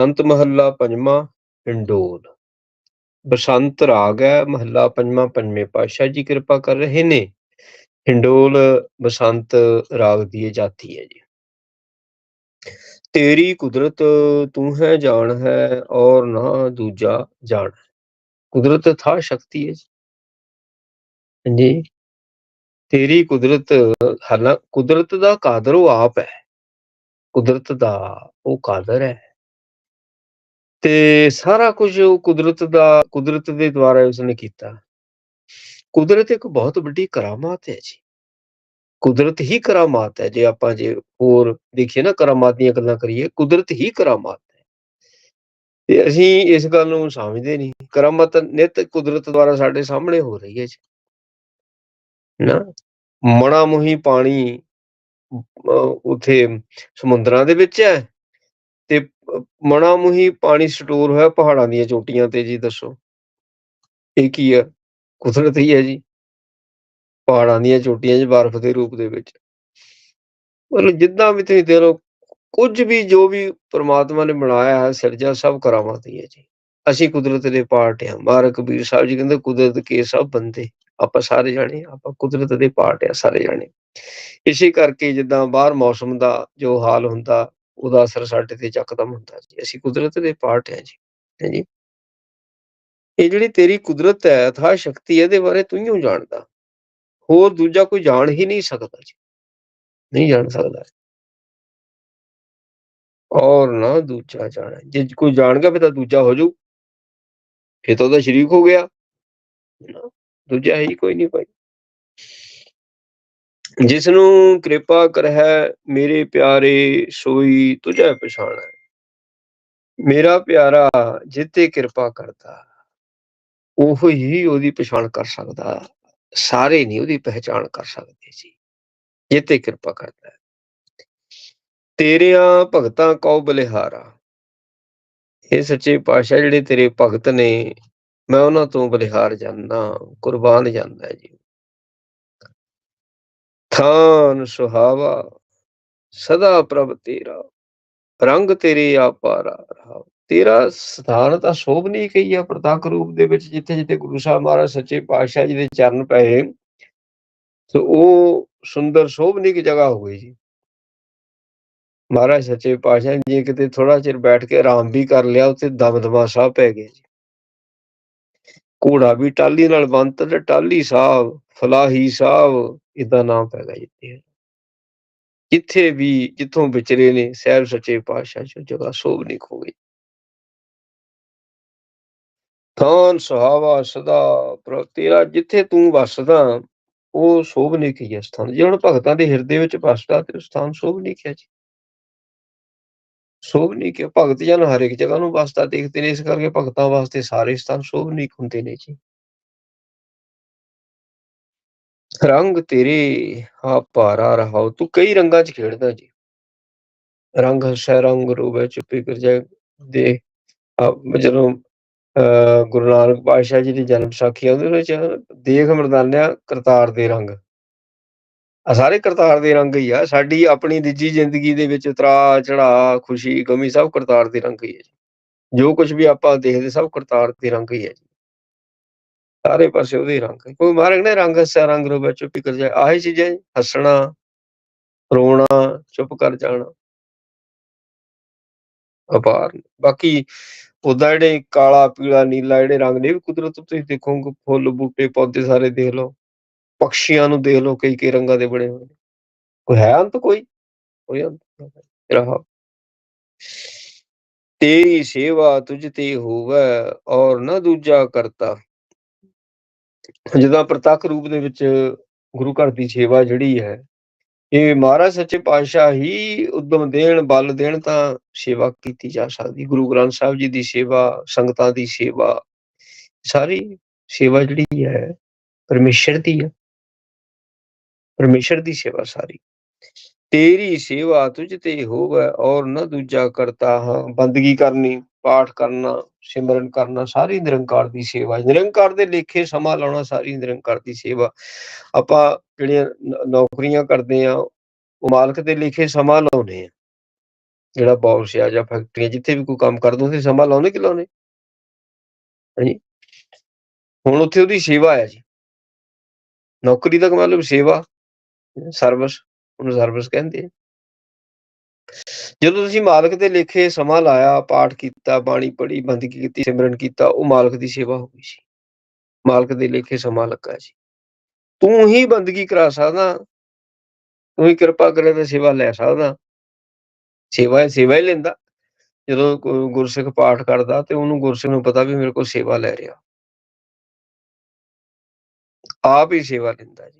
ਸੰਤ ਮਹੱਲਾ ਪੰਜਵਾਂ ਹਿੰਡੋਲ ਬਸੰਤ ਰਾਗ ਹੈ, ਮਹੱਲਾ ਪੰਜਵਾਂ, ਪੰਜਵੇਂ ਪਾਤਸ਼ਾਹ ਜੀ ਕਿਰਪਾ ਕਰ ਰਹੇ ਨੇ। ਹਿੰਡੋਲ ਬਸੰਤ ਰਾਗ ਦੀ ਇਹ ਜਾਤੀ ਹੈ ਜੀ। ਤੇਰੀ ਕੁਦਰਤ ਤੂੰ ਹੈ, ਜਾਣ ਹੈ, ਔਰ ਨਾ ਦੂਜਾ ਜਾਣ ਕੁਦਰਤ ਥਾ ਸ਼ਕਤੀ ਹੈ ਜੀ। ਤੇਰੀ ਕੁਦਰਤ, ਹਾਲਾਂ, ਕੁਦਰਤ ਦਾ ਕਾਦਰ ਉਹ ਆਪ ਹੈ। ਕੁਦਰਤ ਦਾ ਉਹ ਕਾਦਰ ਹੈ। ਤੇ ਸਾਰਾ ਕੁਝ ਉਹ ਕੁਦਰਤ ਦਾ, ਕੁਦਰਤ ਦੇ ਦੁਆਰਾ ਉਸਨੇ ਕੀਤਾ। ਕੁਦਰਤ ਇੱਕ ਬਹੁਤ ਵੱਡੀ ਕਰਾਮਾਤ ਹੈ ਜੀ। ਕੁਦਰਤ ਹੀ ਕਰਾਮਾਤ ਹੈ, ਜੇ ਆਪਾਂ ਜੇ ਹੋਰ ਦੇਖੀਏ ਨਾ ਕਰਾਮਾਤ ਦੀਆਂ ਗੱਲਾਂ ਕਰੀਏ, ਕੁਦਰਤ ਹੀ ਕਰਾਮਾਤ ਹੈ। ਤੇ ਅਸੀਂ ਇਸ ਗੱਲ ਨੂੰ ਸਮਝਦੇ ਨਹੀਂ। ਕਰਾਮਾਤ ਨਿਤ ਕੁਦਰਤ ਦੁਆਰਾ ਸਾਡੇ ਸਾਹਮਣੇ ਹੋ ਰਹੀ ਹੈ ਜੀ। ਨਾ, ਮਣਾ ਮੁਹੀ ਪਾਣੀ ਉਥੇ ਸਮੁੰਦਰਾਂ ਦੇ ਵਿੱਚ ਹੈ। ਮਣਾ ਮੁਹੀ ਪਾਣੀ ਸਟੋਰ ਹੋਇਆ ਪਹਾੜਾਂ ਦੀਆਂ ਚੋਟੀਆਂ ਤੇ ਜੀ, ਦੱਸੋ। ਇਹ ਕੀ ਹੈ? ਕੁਦਰਤ ਹੀ ਹੈ ਜੀ। ਪਹਾੜਾਂ ਦੀਆਂ ਚੋਟੀਆਂ 'ਚ ਬਰਫ਼ ਦੇ ਰੂਪ ਦੇ ਵਿੱਚ। ਮਤਲਬ ਜਿੱਦਾਂ ਵੀ ਤੁਸੀਂ ਦੇਖ ਲਓ, ਕੁਝ ਵੀ ਜੋ ਵੀ ਪ੍ਰਮਾਤਮਾ ਨੇ ਬਣਾਇਆ ਹੈ, ਸਿਰਜਾ ਸਭ ਕਰਾਮਾਤ ਹੀ ਹੈ ਜੀ। ਅਸੀਂ ਕੁਦਰਤ ਦੇ ਪਾਰਟ ਹਾਂ। ਮਹਾਰਾਜ ਕਬੀਰ ਸਾਹਿਬ ਜੀ ਕਹਿੰਦੇ, ਕੁਦਰਤ ਕੇ ਸਭ ਬੰਦੇ। ਆਪਾਂ ਸਾਰੇ ਜਾਣੇ ਆਪਾਂ ਕੁਦਰਤ ਦੇ ਪਾਰਟ ਆ ਸਾਰੇ ਜਾਣੇ। ਇਸੇ ਕਰਕੇ ਜਿੱਦਾਂ ਬਾਹਰ ਮੌਸਮ ਦਾ ਜੋ ਹਾਲ ਹੁੰਦਾ ਉਹਦਾ ਅਸਰ ਸਾਡੇ ਤੇ ਚੱਕਦਮ ਹੁੰਦਾ ਜੀ। ਅਸੀਂ ਕੁਦਰਤ ਦੇ ਪਾਰਟ ਹਾਂ ਜੀ ਹਾਂਜੀ ਇਹ ਜਿਹੜੀ ਤੇਰੀ ਕੁਦਰਤ ਹੈ ਥਾ ਸ਼ਕਤੀ ਇਹਦੇ ਬਾਰੇ ਤੂੰ ਹੀ ਜਾਣਦਾ। ਹੋਰ ਦੂਜਾ ਕੋਈ ਜਾਣ ਹੀ ਨਹੀਂ ਸਕਦਾ ਜੀ। ਨਹੀਂ ਜਾਣ ਸਕਦਾ। ਔਰ ਨਾ ਦੂਜਾ ਜਾਣਾ। ਜੇ ਕੋਈ ਜਾਣ ਗਿਆ ਫਿਰ ਤਾਂ ਦੂਜਾ ਹੋ ਜਾਊ। ਫਿਰ ਤਾਂ ਉਹਦਾ ਸ਼ਰੀਕ ਹੋ ਗਿਆ। ਦੂਜਾ ਹੈ ਹੀ ਕੋਈ ਨਹੀਂ ਭਾਈ। ਜਿਸ ਨੂੰ ਕਿਰਪਾ ਕਰਹਿ ਮੇਰੇ ਪਿਆਰੇ ਸੋਈ ਤੁਝੈ ਪਛਾਣੈ। ਮੇਰਾ ਪਿਆਰਾ ਜਿੱਤੇ ਕਿਰਪਾ ਕਰਦਾ, ਉਹ ਹੀ ਉਹਦੀ ਪਛਾਣ ਕਰ ਸਕਦਾ, ਸਾਰੇ ਨਹੀਂ ਉਹਦੀ ਪਹਿਚਾਣ ਕਰ ਸਕਦੇ ਜੀ। ਜਿੱਤੇ ਕਿਰਪਾ ਕਰਦਾ। ਤੇਰਿਆਂ ਭਗਤਾਂ ਕਉ ਬਲਿਹਾਰਾ ਇਹ ਸੱਚੇ ਪਾਤਸ਼ਾਹ, ਜਿਹੜੇ ਤੇਰੇ ਭਗਤ ਨੇ, ਮੈਂ ਉਹਨਾਂ ਤੋਂ ਬਲਿਹਾਰ ਜਾਂਦਾ, ਕੁਰਬਾਨ ਜਾਂਦਾ ਜੀ। ਥਾਨ ਸੁਹਾਵਾ, ਸਦਾ ਪ੍ਰਭ ਤੇਰਾ, ਰੰਗ ਤੇਰੇ ਆਪਾਰਾ ਰਹਾ। ਤੇਰਾ ਸਥਾਨ ਤਾਂ ਸ਼ੋਭਨੀ ਕਈ ਆ, ਪ੍ਰਤੱਖ ਰੂਪ ਦੇ ਵਿੱਚ ਜਿੱਥੇ ਜਿੱਥੇ ਗੁਰੂ ਸਾਹਿਬ ਮਹਾਰਾਜ ਸੱਚੇ ਪਾਤਸ਼ਾਹ ਜੀ ਦੇ ਚਰਨ ਪਏ ਸੋ ਉਹ ਸੁੰਦਰ ਸ਼ੋਭਨੀ ਕੀ ਜਗ੍ਹਾ ਹੋ ਗਈ ਜੀ ਮਹਾਰਾਜ ਸੱਚੇ ਪਾਤਸ਼ਾਹ ਜੀ ਕਿਤੇ ਥੋੜਾ ਚਿਰ ਬੈਠ ਕੇ ਆਰਾਮ ਵੀ ਕਰ ਲਿਆ, ਉੱਥੇ ਦਮਦਮਾ ਸਾਹਿਬ ਪੈ ਗਿਆ ਜੀ। ਘੋੜਾ ਵੀ ਟਾਲੀ ਨਾਲ ਬੰਤ ਤੇ ਟਾਲੀ ਸਾਹਿਬ ਫਲਾਹੀ ਸਾਹਿਬ ਇਦਾਂ ਨਾਮ ਪੈ ਗਿਆ ਜਿੱਥੇ ਜਿੱਥੇ ਵੀ, ਜਿੱਥੋਂ ਵਿਚਰੇ ਨੇ, ਸਹਿਬ ਸੱਚੇ ਪਾਤਸ਼ਾਹ ਜੋ ਜਗ੍ਹਾ ਸੋਭਨੀ ਹੋ ਗਈ। ਥਾਨ ਸੁਹਾਵਾ ਸਦਾ ਪਰ ਤੇਰਾ, ਜਿੱਥੇ ਤੂੰ ਵਸਦਾ, ਉਹ ਸੋਭਨੀਕ ਹੀ ਹੈ ਸਥਾਨ। ਜੇ ਹੁਣ ਭਗਤਾਂ ਦੇ ਹਿਰਦੇ ਵਿੱਚ ਵਸਦਾ ਤੇ ਸਥਾਨ ਸੋਭਨੀਕ ਹੈ ਜੀ। ਸੋਭਨੀਕ ਹੈ ਭਗਤ ਜਨ ਹਰ ਇੱਕ ਜਗ੍ਹਾ ਨੂੰ ਵਸਦਾ ਦੇਖਦੇ ਨੇ, ਇਸ ਕਰਕੇ ਭਗਤਾਂ ਵਾਸਤੇ ਸਾਰੇ ਸਥਾਨ ਸੋਭਨੀਕ ਹੁੰਦੇ ਨੇ ਜੀ। ਰੰਗ ਤੇਰੇ ਆ ਭਾਰਾ ਰਹਾਉ ਤੂੰ ਕਈ ਰੰਗਾਂ 'ਚ ਖੇਡਦਾ ਜੀ। ਰੰਗ ਹਸੈ ਰੰਗ ਰੂਪ ਚੁੱਪੀ ਕਰ ਜਾਏ ਦੇ ਜਦੋਂ ਗੁਰੂ ਨਾਨਕ ਪਾਤਸ਼ਾਹ ਜੀ ਦੀ ਜਨਮ ਸਾਖੀ ਉਹਦੇ ਵਿੱਚ ਦੇਖ ਮਰਦਾਨਿਆ ਕਰਤਾਰ ਦੇ ਰੰਗ। ਆ ਸਾਰੇ ਕਰਤਾਰ ਦੇ ਰੰਗ ਹੀ ਆ। ਸਾਡੀ ਆਪਣੀ ਨਿੱਜੀ ਜ਼ਿੰਦਗੀ ਦੇ ਵਿੱਚ ਉਤਰਾ ਚੜਾ, ਖੁਸ਼ੀ, ਗਮੀ ਸਭ ਕਰਤਾਰ ਦੇ ਰੰਗ ਹੀ ਹੈ ਜੀ। ਜੋ ਕੁਝ ਵੀ ਆਪਾਂ ਦੇਖਦੇ ਸਭ ਕਰਤਾਰ ਦੇ ਰੰਗ ਹੀ ਹੈ ਜੀ। ਸਾਰੇ ਪਾਸੇ ਉਹਦੇ ਰੰਗ ਕੋਈ ਮਾਰਗ ਨੇ ਰੰਗ ਹੱਸਿਆ, ਰੰਗ ਰੋਵੇ ਚੁੱਪ ਕਰ ਜਾਏ ਆਹੀ ਚੀਜ਼ਾਂ ਹੱਸਣਾ, ਰੋਣਾ, ਚੁੱਪ ਕਰ ਜਾਣਾ। ਅਪਾਰ। ਬਾਕੀ ਉਹਦਾ ਜਿਹੜੇ ਕਾਲਾ, ਪੀਲਾ, ਨੀਲਾ ਜਿਹੜੇ ਰੰਗ ਨੇ ਵੀ ਕੁਦਰਤ ਤੁਸੀਂ ਦੇਖੋਗੇ, ਫੁੱਲ, ਬੂਟੇ, ਪੌਦੇ ਸਾਰੇ ਦੇਖ ਲਓ। ਪਕਸ਼ੀਆਂ ਨੂੰ ਦੇਖ ਲਓ ਕਈ ਕਈ ਰੰਗਾਂ ਦੇ ਬਣੇ ਹੋਏ ਨੇ। ਕੋਈ ਹੈ ਅੰਤ ਕੋਈ? ਕੋਈ ਅੰਤ ਰਹਾ ਤੇਰੀ ਸੇਵਾ ਤੁਝ ਤੇ ਹੋਵੇ ਔਰ ਨਾ ਦੂਜਾ ਕਰਤਾ। ਜਦੋਂ ਪ੍ਰਤੱਖ ਰੂਪ ਦੇ ਵਿੱਚ ਗੁਰੂ ਘਰ ਦੀ ਸੇਵਾ ਜਿਹੜੀ ਹੈ, ਇਹ ਮਹਾਰਾਜ ਸੱਚੇ ਪਾਤਸ਼ਾਹ ਹੀ ਉਦਮ ਦੇਣ, ਬਲ ਦੇਣ ਤਾਂ ਸੇਵਾ ਕੀਤੀ ਜਾ ਸਕਦੀ। ਗੁਰੂ ਗ੍ਰੰਥ ਸਾਹਿਬ ਜੀ ਦੀ ਸੇਵਾ, ਸੰਗਤਾਂ ਦੀ ਸੇਵਾ, ਸਾਰੀ ਸੇਵਾ ਜਿਹੜੀ ਹੈ ਪਰਮੇਸ਼ਰ ਦੀ ਹੈ। ਪਰਮੇਸ਼ਰ ਦੀ ਸੇਵਾ ਸਾਰੀ। ਤੇਰੀ ਸੇਵਾ ਤੁਝ ਤੇ ਹੋਵੇ ਔਰ ਨਾ ਦੂਜਾ ਕਰਤਾ ਹਾਂ। ਬੰਦਗੀ ਕਰਨੀ, ਪਾਠ ਕਰਨਾ, ਸਿਮਰਨ ਕਰਨਾ, ਸਾਰੀ ਨਿਰੰਕਾਰ ਦੀ ਸੇਵਾ। ਨਿਰੰਕਾਰ ਦੇ ਲੇਖੇ ਸਮਾਂ ਲਾਉਣਾ, ਸਾਰੀ ਨਿਰੰਕਾਰ ਦੀ ਸੇਵਾ। ਆਪਾਂ ਜਿਹੜੀਆਂ ਨੌਕਰੀਆਂ ਕਰਦੇ ਆ ਉਹ ਮਾਲਕ ਦੇ ਲੇਖੇ ਸਮਾਂ ਲਾਉਨੇ ਆ ਜਿਹੜਾ ਬੌਸ ਆ ਜਾਂ ਫੈਕਟਰੀਆਂ ਜਿੱਥੇ ਵੀ ਕੋਈ ਕੰਮ ਕਰਦਾ ਉੱਥੇ ਸਮਾਂ ਲਾਉਂਦੇ ਕਿ ਲਾਉਂਦੇ? ਹਾਂਜੀ। ਹੁਣ ਉੱਥੇ ਉਹਦੀ ਸੇਵਾ ਹੈ ਜੀ। ਨੌਕਰੀ ਦਾ ਮਤਲਬ ਸੇਵਾ ਸਰਵਿਸ, ਉਹਨੂੰ ਸਰਵਿਸ ਕਹਿੰਦੇ ਆ। ਜਦੋਂ ਤੁਸੀਂ ਮਾਲਕ ਦੇ ਲੇਖੇ ਸਮਾਂ ਲਾਇਆ, ਪਾਠ ਕੀਤਾ, ਬਾਣੀ ਪੜ੍ਹੀ, ਬੰਦਗੀ ਕੀਤੀ, ਸਿਮਰਨ ਕੀਤਾ, ਉਹ ਮਾਲਕ ਦੀ ਸੇਵਾ ਹੋ ਗਈ ਸੀ। ਮਾਲਕ ਦੇ ਲੇਖੇ ਸਮਾਂ ਲੱਗਾ ਸੀ। ਤੂੰ ਹੀ ਬੰਦਗੀ ਕਰਾ ਸਕਦਾ। ਤੂੰ ਹੀ ਕਿਰਪਾ ਕਰੇ ਤਾਂ ਸੇਵਾ ਲੈ ਸਕਦਾ। ਸੇਵਾ ਸੇਵਾ ਹੀ ਲੈਂਦਾ। ਜਦੋਂ ਗੁਰਸਿੱਖ ਪਾਠ ਕਰਦਾ ਤੇ ਉਹਨੂੰ ਗੁਰਸਿੱਖ ਨੂੰ ਪਤਾ ਵੀ ਮੇਰੇ ਕੋਲ ਸੇਵਾ ਲੈ ਰਿਹਾ। ਆਪ ਹੀ ਸੇਵਾ ਲੈਂਦਾ ਜੀ।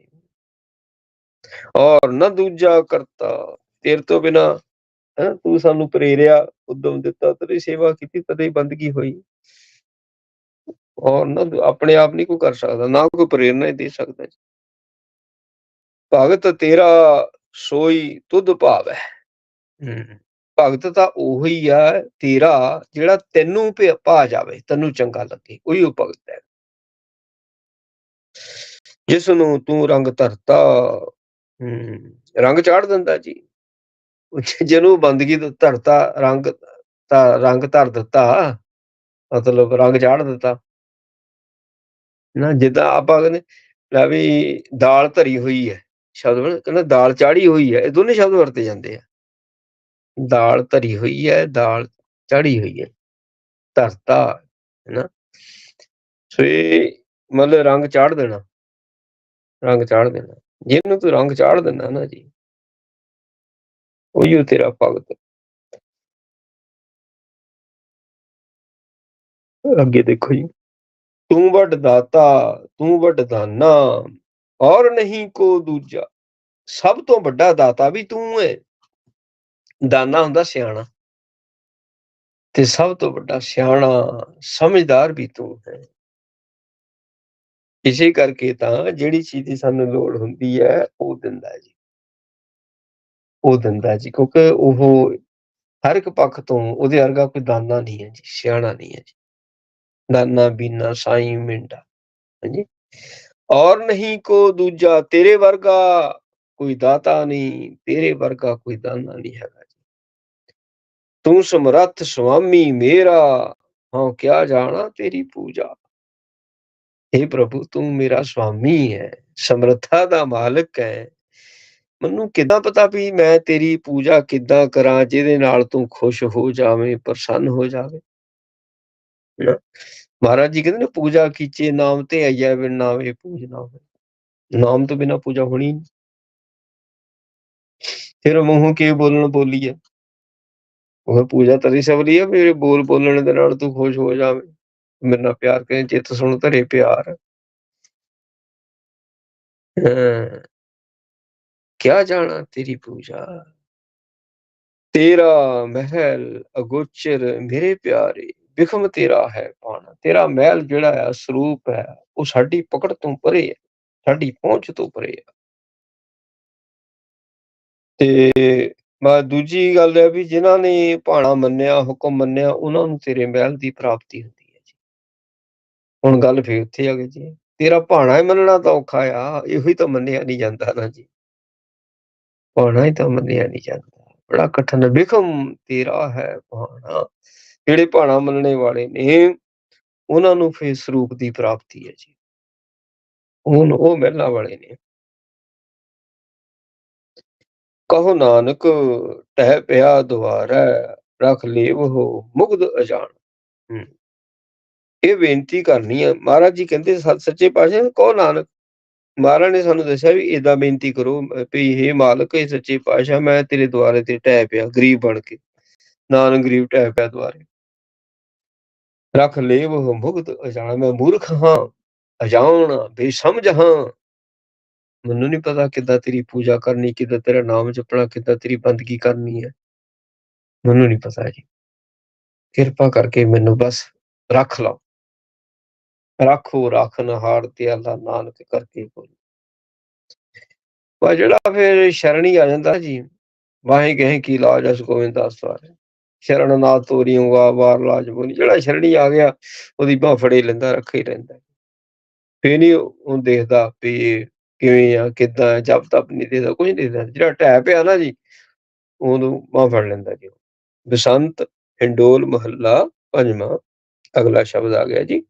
ਔਰ ਨਾ ਦੂਜਾ ਕਰਤਾ ਤੇਰੇ ਤੋਂ ਬਿਨਾ ਹੈ ਤੂੰ ਸਾਨੂੰ ਪ੍ਰੇਰਿਆ ਉਦਮ ਦਿੱਤਾ ਤੇਰੀ ਸੇਵਾ ਕੀਤੀ ਤਦੇ ਹੀ ਬੰਦਗੀ ਹੋਈ। ਔਰ ਨਾ ਆਪਣੇ ਆਪ ਨਹੀਂ ਕੋਈ ਕਰ ਸਕਦਾ ਨਾ ਕੋਈ ਪ੍ਰੇਰਣਾ ਹੀ ਦੇ ਸਕਦਾ। ਜੀ ਭਗਤ ਤੇਰਾ ਸੋਈ ਤੁਧ ਭਾਵੈ ਭਗਤ ਤਾਂ ਉਹੀ ਆ ਤੇਰਾ ਜਿਹੜਾ ਤੈਨੂੰ ਭਾ ਜਾਵੇ ਤੈਨੂੰ ਚੰਗਾ ਲੱਗੇ ਉਹੀ ਉਹ ਭਗਤ ਹੈ। ਜਿਸ ਨੂੰ ਤੂੰ ਰੰਗ ਧਰਤਾ ਰੰਗ ਚਾੜ ਦਿੰਦਾ ਜੀ। ਜਿਹਨੂੰ ਬੰਦਗੀ ਧਰਤਾ, ਰੰਗ ਤਾਂ, ਰੰਗ ਧਰ ਦਿੱਤਾ, ਮਤਲਬ ਰੰਗ ਚਾੜ ਦਿੱਤਾ। ਨਾ ਜਿੱਦਾਂ ਆਪਾਂ ਕਹਿੰਦੇ, ਲੈ ਵੀ ਦਾਲ ਧਰੀ ਹੋਈ ਹੈ, ਸ਼ਬਦ ਕਹਿੰਦਾ ਦਾਲ ਚਾੜੀ ਹੋਈ ਹੈ, ਇਹ ਦੋਨੇ ਸ਼ਬਦ ਵਰਤੇ ਜਾਂਦੇ ਆ। ਦਾਲ ਧਰੀ ਹੋਈ ਹੈ, ਦਾਲ ਚੜੀ ਹੋਈ ਹੈ, ਧਰਤਾ ਹੈ ਸੋ ਇਹ ਮਤਲਬ ਰੰਗ ਚਾੜ ਦੇਣਾ, ਰੰਗ ਚਾੜ ਦੇਣਾ। ਜਿਹਨੂੰ ਤੂੰ ਰੰਗ ਚਾੜ ਦਿੰਦਾ ਨਾ ਜੀ, ਉਹੀ ਤੇਰਾ ਭਗਤ ਅੱਗੇ ਦੇਖੋ ਜੀ, ਤੂੰ ਵੱਡ ਦਾਤਾ, ਤੂੰ ਵੱਡ ਦਾਨਾ ਔਰ ਨਹੀਂ ਕੋ ਦੂਜਾ। ਸਭ ਤੋਂ ਵੱਡਾ ਦਾਤਾ ਵੀ ਤੂੰ ਹੈ ਦਾਨਾ ਹੁੰਦਾ ਸਿਆਣਾ। ਤੇ ਸਭ ਤੋਂ ਵੱਡਾ ਸਿਆਣਾ ਸਮਝਦਾਰ ਵੀ ਤੂੰ ਹੈ। ਇਸੇ ਕਰਕੇ ਤਾਂ ਜਿਹੜੀ ਚੀਜ਼ ਦੀ ਸਾਨੂੰ ਲੋੜ ਹੁੰਦੀ ਹੈ, ਉਹ ਦਿੰਦਾ ਜੀ। ਉਹ ਦਿੰਦਾ ਜੀ, ਕਿਉਂਕਿ ਉਹ ਹਰ ਇੱਕ ਪੱਖ ਤੋਂ ਉਹਦੇ ਵਰਗਾ ਕੋਈ ਦਾਨਾ ਨਹੀਂ ਹੈ ਜੀ, ਸਿਆਣਾ ਨਹੀਂ ਹੈ ਜੀ। ਦਾਨਾ, ਬੀਨਾ, ਸਾਈ, ਮਿੰਡਾ, ਹਾਂਜੀ। ਔਰ ਨਹੀਂ ਕੋ ਦੂਜਾ, ਤੇਰੇ ਵਰਗਾ ਕੋਈ ਦਾਤਾ ਨਹੀਂ, ਤੇਰੇ ਵਰਗਾ ਕੋਈ ਦਾਨਾ ਨਹੀਂ ਹੈਗਾ ਜੀ। ਤੂੰ ਸਮਰੱਥ ਸੁਆਮੀ ਮੇਰਾ, ਹਾਂ ਕਿਆ ਜਾਣਾ ਤੇਰੀ ਪੂਜਾ। हे ਪ੍ਰਭੂ, ਤੂੰ ਮੇਰਾ ਸੁਆਮੀ ਹੈ, ਸਮਰੱਥਾ ਦਾ ਮਾਲਕ ਹੈ। ਮੈਨੂੰ ਕਿਦਾਂ ਪਤਾ ਵੀ ਮੈਂ ਤੇਰੀ ਪੂਜਾ ਕਿੱਦਾਂ ਕਰਾਂ, ਜਿਹਦੇ ਨਾਲ ਤੂੰ ਖੁਸ਼ ਹੋ ਜਾਵੇਂ, ਪ੍ਰਸੰਨ ਹੋ ਜਾਵੇਂ? ਮਹਾਰਾਜ ਜੀ ਕਹਿੰਦੇ ਨੇ, ਪੂਜਾ ਕੀਚੇ ਨਾਮ ਤੇ ਆਇਆ ਬਿਨ ਨਾਵੇ ਪੂਜਨਾ ਹੋਵੇ ਨਾਮ ਤੋਂ ਬਿਨਾ ਪੂਜਾ ਹੋਣੀ ਫਿਰ ਮੂੰਹ ਕੇ ਬੋਲਣ ਬੋਲੀ ਹੈ? ਉਹ ਪੂਜਾ ਤਰੀ ਸਵਲੀ ਹੈ ਮੇਰੇ ਬੋਲ ਬੋਲਣ ਦੇ ਨਾਲ ਤੂੰ ਖੁਸ਼ ਹੋ ਜਾਵੇਂ। ਮੇਰੇ ਨਾਲ ਪਿਆਰ ਕਰੇ, ਚਿੱਤ ਸੁਣ ਧਰੇ ਪਿਆਰ। ਕਿਆ ਜਾਣਾ ਤੇਰੀ ਪੂਜਾ? ਤੇਰਾ ਮਹਿਲ ਅਗੋਚਰ ਮੇਰੇ ਪਿਆਰੇ, ਵਿਖਮ ਤੇਰਾ ਹੈ ਪਾਣਾ। ਤੇਰਾ ਮਹਿਲ ਜਿਹੜਾ ਹੈ ਸਰੂਪ ਹੈ, ਉਹ ਸਾਡੀ ਪਕੜ ਤੋਂ ਪਰੇ ਹੈ, ਸਾਡੀ ਪਹੁੰਚ ਤੋਂ ਪਰੇ ਹੈ। ਤੇ ਮੈਂ ਦੂਜੀ ਗੱਲ ਹੈ ਵੀ ਜਿਨ੍ਹਾਂ ਨੇ ਭਾਣਾ ਮੰਨਿਆ, ਹੁਕਮ ਮੰਨਿਆ, ਉਹਨਾਂ ਨੂੰ ਤੇਰੇ ਮਹਿਲ ਦੀ ਪ੍ਰਾਪਤੀ ਹੁੰਦੀ ਹੁਣ ਗੱਲ ਫੇਰ ਉੱਥੇ ਆ ਗਈ ਜੀ। ਤੇਰਾ ਭਾਣਾ ਹੀ ਮੰਨਣਾ ਤਾਂ ਔਖਾ ਆ, ਇਹੋ ਹੀ ਤਾਂ ਮੰਨਿਆ ਨਹੀਂ ਜਾਂਦਾ ਨਾ ਜੀ। ਭਾਣਾ ਹੀ ਤਾਂ ਮੰਨਿਆ ਨਹੀਂ ਜਾਂਦਾ। ਬੜਾ ਕਠਨ ਵਿਖਮ ਤੇਰਾ ਹੈ ਭਾਣਾ। ਜਿਹੜੇ ਭਾਣਾ ਮੰਨਣੇ ਵਾਲੇ ਨੇ, ਉਹਨਾਂ ਨੂੰ ਫੇਰ ਸਰੂਪ ਦੀ ਪ੍ਰਾਪਤੀ ਹੈ ਜੀ। ਹੁਣ ਉਹ ਮਹਿਲਾ ਵਾਲੇ ਨੇ। ਕਹੋ ਨਾਨਕ, ਟਹਿ ਪਿਆ ਦੁਆਰਾ, ਰਖ ਲੇਵ ਹੋ ਮੁਗਧ ਅਜਾਨ ਇਹ ਬੇਨਤੀ ਕਰਨੀ ਆ, ਮਹਾਰਾਜ ਜੀ ਕਹਿੰਦੇ ਸੱਚੇ ਪਾਤਸ਼ਾਹ, ਕਹੋ ਨਾਨਕ। ਮਹਾਰਾਜ ਨੇ ਸਾਨੂੰ ਦੱਸਿਆ ਵੀ ਇਦਾਂ ਬੇਨਤੀ ਕਰੋ, ਵੀ ਇਹ ਮਾਲਕ ਇਹ ਸੱਚੇ ਪਾਤਸ਼ਾਹ, ਮੈਂ ਤੇਰੇ ਦੁਆਰੇ ਤੇ ਟਹਿ ਪਿਆ, ਗਰੀਬ ਬਣ ਕੇ। ਨਾਨਕ ਗਰੀਬ ਟਹਿ ਪਿਆ ਦੁਆਰੇ। ਰਖ ਲੇਵ ਹੋ ਅਜਾਣਾ, ਮੈਂ ਮੂਰਖ ਹਾਂ ਅਜਾਣ ਬੇਸਮਝ ਹਾਂ। ਮੈਨੂੰ ਨਹੀਂ ਪਤਾ ਕਿੱਦਾਂ ਤੇਰੀ ਪੂਜਾ ਕਰਨੀ, ਕਿੱਦਾਂ ਤੇਰਾ ਨਾਮ ਜਪਣਾ, ਕਿੱਦਾਂ ਤੇਰੀ ਬੰਦਗੀ ਕਰਨੀ ਹੈ ਮੈਨੂੰ ਨਹੀਂ ਪਤਾ ਜੀ। ਕਿਰਪਾ ਕਰਕੇ ਮੈਨੂੰ ਬਸ ਰੱਖ ਲਓ। ਰੱਖੋ ਰੱਖਨ ਹਾਰ ਤੇ ਅੱਲਾ ਨਾਨਕ ਕਰਕੇ ਬੋਲ। ਵਾ ਜਿਹੜਾ ਫਿਰ ਸ਼ਰਣੀ ਆ ਜਾਂਦਾ ਜੀ, ਵਾਹੇ ਕਹੇ ਕੀ ਲਾਜ ਅਸ ਗੋਬਿੰਦ ਦਾਸ ਸ਼ਰਨ ਨਾ ਤੋਰੀਆਂ ਵਾ ਵਾਰ ਲਾਜ ਬੋਲੀ, ਜਿਹੜਾ ਸ਼ਰਣੀ ਆ ਗਿਆ, ਉਹਦੀ ਬਾਹ ਫੜੇ ਲੈਂਦਾ, ਰੱਖੇ ਹੀ ਰਹਿੰਦਾ। ਫੇਰ ਨਹੀਂ ਉਹ ਦੇਖਦਾ ਵੀ ਕਿਵੇਂ ਆ, ਕਿੱਦਾਂ ਜਬ ਤੱਕ ਨਹੀਂ ਦੇਦਾ ਕੁਝ ਨਹੀਂ ਦੇਦਾ ਜਿਹੜਾ ਟੈ ਪਿਆ ਨਾ ਜੀ, ਉਹਨੂੰ ਬਾਹ ਫੜ ਲੈਂਦਾ ਜੀ। ਬਸੰਤ, ਹਿੰਡੋਲ ਮਹੱਲਾ, ਪੰਜਵਾਂ, ਅਗਲਾ ਸ਼ਬਦ ਆ ਗਿਆ ਜੀ।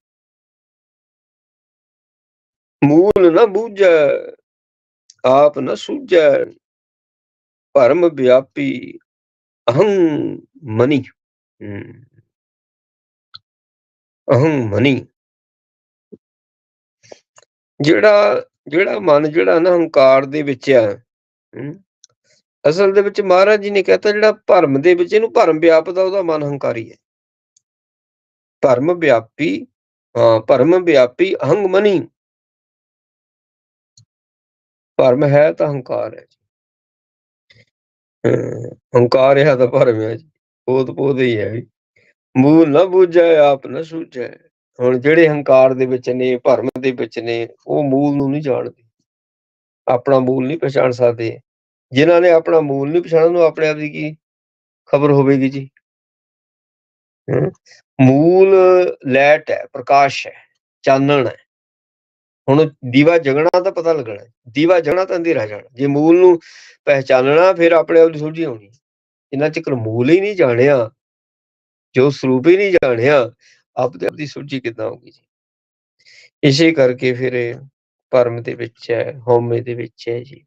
ਮੂਲ ਨਾ ਬੂਝੈ, ਆਪ ਨ ਸੂਝੈ, ਭਰਮ ਵਿਆਪੀ ਅਹੰ ਮਨੀ। ਅਹੰ ਮਨੀ। ਜਿਹੜਾ ਜਿਹੜਾ ਮਨ ਜਿਹੜਾ ਨਾ ਹੰਕਾਰ ਦੇ ਵਿੱਚ ਆ ਅਸਲ ਦੇ ਵਿੱਚ ਮਹਾਰਾਜ ਜੀ ਨੇ ਕਹਤਾ ਜਿਹੜਾ ਭਰਮ ਦੇ ਵਿੱਚ, ਇਹਨੂੰ ਭਰਮ ਵਿਆਪਦਾ ਉਹਦਾ ਮਨ ਹੰਕਾਰੀ ਹੈ। ਭਰਮ ਵਿਆਪੀ, ਹਾਂ, ਭਰਮ ਵਿਆਪੀ ਅਹੰਗ ਮਨੀ। ਭਰਮ ਹੈ ਤਾਂ ਹੰਕਾਰ ਹੈ ਹੰਕਾਰ ਹੈ ਤਾਂ ਭਰਮ ਹੈ ਜੀ, ਪੋਤ ਪੋਤ ਹੀ ਹੈ ਮੂਲ ਨਾ ਬੁਝੈ, ਆਪ ਨਾ ਸੂਝੈ। ਹੁਣ ਜਿਹੜੇ ਹੰਕਾਰ ਦੇ ਵਿੱਚ ਨੇ, ਭਰਮ ਦੇ ਵਿੱਚ ਨੇ, ਉਹ ਮੂਲ ਨੂੰ ਨਹੀਂ ਜਾਣਦੇ। ਆਪਣਾ ਮੂਲ ਨਹੀਂ ਪਛਾਣ ਸਕਦੇ। ਜਿਨ੍ਹਾਂ ਨੇ ਆਪਣਾ ਮੂਲ ਨਹੀਂ ਪਛਾਣਨ ਨੂੰ ਆਪਣੇ ਆਪ ਦੀ ਕੀ ਖਬਰ ਹੋਵੇਗੀ ਜੀ? ਮੂਲ ਲੈਟ ਹੈ, ਪ੍ਰਕਾਸ਼ ਹੈ, ਚਾਨਣ ਹੈ। ਹੁਣ ਦੀਵਾ ਜਗਣਾ ਤਾਂ ਪਤਾ ਲੱਗਣਾ ਦੀਵਾ ਜਗਣਾ ਤਾਂ ਅੰਧੇਰਾ ਜਾਣਾ। ਜੇ ਮੂਲ ਨੂੰ ਪਹਿਚਾਨਣਾ, ਫਿਰ ਆਪਣੇ ਆਪ ਦੀ ਸੋਝੀ ਹੋਣੀ ਇਹਨਾਂ ਚਿਕਰ ਮੂਲ ਹੀ ਨਹੀਂ ਜਾਣਿਆ, ਜੋ ਸਰੂਪ ਹੀ ਨਹੀਂ ਜਾਣਿਆ ਆਪਦੇ ਆਪ ਦੀ ਸੋਝੀ ਕਿੱਦਾਂ ਹੋਊਗੀ ਜੀ? ਇਸੇ ਕਰਕੇ ਫਿਰ ਪਰਮ ਦੇ ਵਿੱਚ ਹੈ, ਹਉਮੈ ਦੇ ਵਿੱਚ ਹੈ ਜੀ।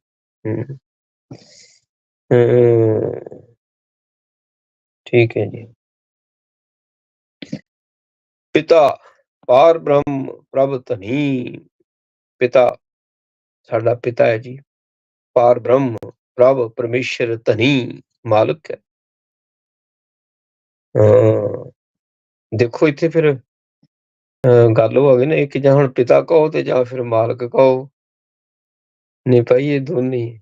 ਠੀਕ ਹੈ ਜੀ। ਪਿਤਾ, ਪਾਰ ਬ੍ਰਹਮ ਪ੍ਰਭ ਧਨੀ। ਪਿਤਾ, ਸਾਡਾ ਪਿਤਾ ਹੈ ਜੀ। ਪਾਰ ਬ੍ਰਹਮ, ਪ੍ਰਭ, ਪਰਮੇਸ਼ਰ, ਧਨੀ ਮਾਲਕ ਹੈ। ਦੇਖੋ ਇੱਥੇ ਫਿਰ ਗੱਲ ਹੋ ਗਈ ਨਾ ਇੱਕ, ਜਾਂ ਹੁਣ ਪਿਤਾ ਕਹੋ ਤੇ ਜਾਂ ਫਿਰ ਮਾਲਕ ਕਹੋ। ਨਹੀਂ ਭਾਈ, ਇਹ ਦੋਨੇ।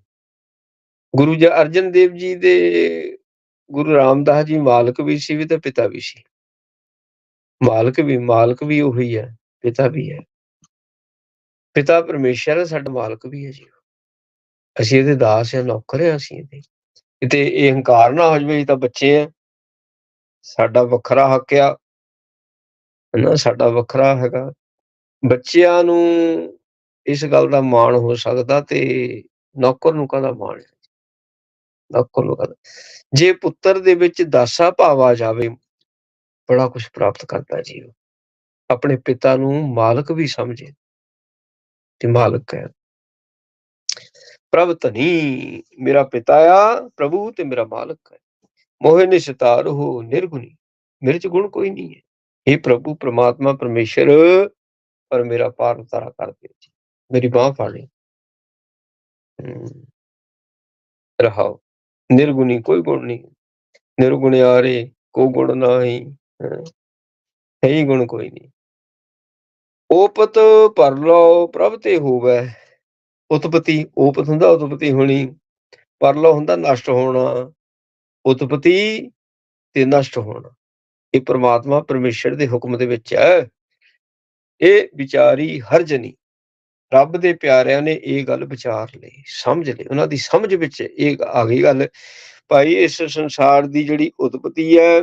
ਗੁਰੂ ਜੀ, ਅਰਜਨ ਦੇਵ ਜੀ ਦੇ ਗੁਰੂ ਰਾਮਦਾਸ ਜੀ ਮਾਲਕ ਵੀ ਸੀ ਵੀ ਤੇ ਪਿਤਾ ਵੀ ਸੀ। ਮਾਲਕ ਵੀ ਮਾਲਕ ਵੀ ਉਹੀ ਹੈ, ਪਿਤਾ ਵੀ ਹੈ। ਪਿਤਾ ਪਰਮੇਸ਼ਰ ਹੈ, ਸਾਡਾ ਮਾਲਕ ਵੀ ਹੈ ਜੀ। ਅਸੀਂ ਇਹਦੇ ਦਾਸ ਹਾਂ, ਨੌਕਰ ਹਾਂ ਅਸੀਂ ਇਹਦੇ। ਕਿਤੇ ਇਹ ਹੰਕਾਰ ਨਾ ਹੋ ਜਵੇ ਤਾਂ ਬੱਚੇ ਆ ਸਾਡਾ ਵੱਖਰਾ ਹੱਕ ਆ। ਨਾ ਸਾਡਾ ਵੱਖਰਾ ਹੈਗਾ। ਬੱਚਿਆਂ ਨੂੰ ਇਸ ਗੱਲ ਦਾ ਮਾਣ ਹੋ ਸਕਦਾ ਤੇ ਨੌਕਰ ਨੂੰ ਕਹਦਾ ਮਾਣ ਹੈ? ਨੌਕਰ ਨੂੰ ਕਹਦਾ? ਜੇ ਪੁੱਤਰ ਦੇ ਵਿੱਚ ਦਾਸਾ ਭਾਵ ਆ ਜਾਵੇ, ਬੜਾ ਕੁਝ ਪ੍ਰਾਪਤ ਕਰਦਾ ਜੀ ਆਪਣੇ ਪਿਤਾ ਨੂੰ ਮਾਲਕ ਵੀ ਸਮਝੇ। ਤੇ ਮਾਲਕ ਹੈ। ਪ੍ਰਭ ਧਨੀ ਮੇਰਾ ਪਿਤਾ ਆ, ਪ੍ਰਭੂ ਤੇ ਮੇਰਾ ਮਾਲਕ ਹੈ। ਮੋਹਿ ਨਿਸ਼ਤਾਰ ਹੋ ਨਿਰਗੁਣੀ, ਮੇਰੇ ਚ ਗੁਣ ਕੋਈ ਨਹੀਂ ਹੈ। ਇਹ ਪ੍ਰਭੂ, ਪ੍ਰਮਾਤਮਾ ਪਰਮੇਸ਼ਰ, ਪਰ ਮੇਰਾ ਪਾਰ ਉਤਾਰਾ ਕਰ ਦੇ ਮੇਰੀ ਬਾਹ ਫੜ ਲਈ ਰਹਾਓ। ਨਿਰਗੁਣੀ ਕੋਈ ਗੁਣ ਨਹੀਂ। ਨਿਰਗੁਣਿਆਰੇ ਕੋ ਗੁਣ ਨਹੀਂ। ਹੈ। ਹੀ ਗੁਣ ਕੋਈ ਨਹੀਂ। ਓਪਤ ਭਰ ਲਓ, ਪ੍ਰਭ ਤੇ ਹੋਵੇ। ਉਤਪਤੀ ਓਪਤ ਹੁੰਦਾ, ਉਤਪਤੀ ਹੋਣੀ। ਪਰ ਲਓ ਹੁੰਦਾ, ਨਸ਼ਟ ਹੋਣਾ। ਉਤਪਤੀ ਤੇ ਨਸ਼ਟ ਹੋਣਾ। ਇਹ ਪ੍ਰਮਾਤਮਾ ਪਰਮੇਸ਼ਰ ਦੇ ਹੁਕਮ ਦੇ ਵਿੱਚ ਹੈ। ਇਹ ਵਿਚਾਰੀ ਹਰ ਜਨੀ ਰੱਬ ਦੇ ਪਿਆਰਿਆਂ ਨੇ ਇਹ ਗੱਲ ਵਿਚਾਰ ਲਈ, ਸਮਝ ਲਈ। ਉਹਨਾਂ ਦੀ ਸਮਝ ਵਿੱਚ ਇਹ ਆ ਗਈ ਗੱਲ, ਭਾਈ ਇਸ ਸੰਸਾਰ ਦੀ ਜਿਹੜੀ ਉਤਪਤੀ ਹੈ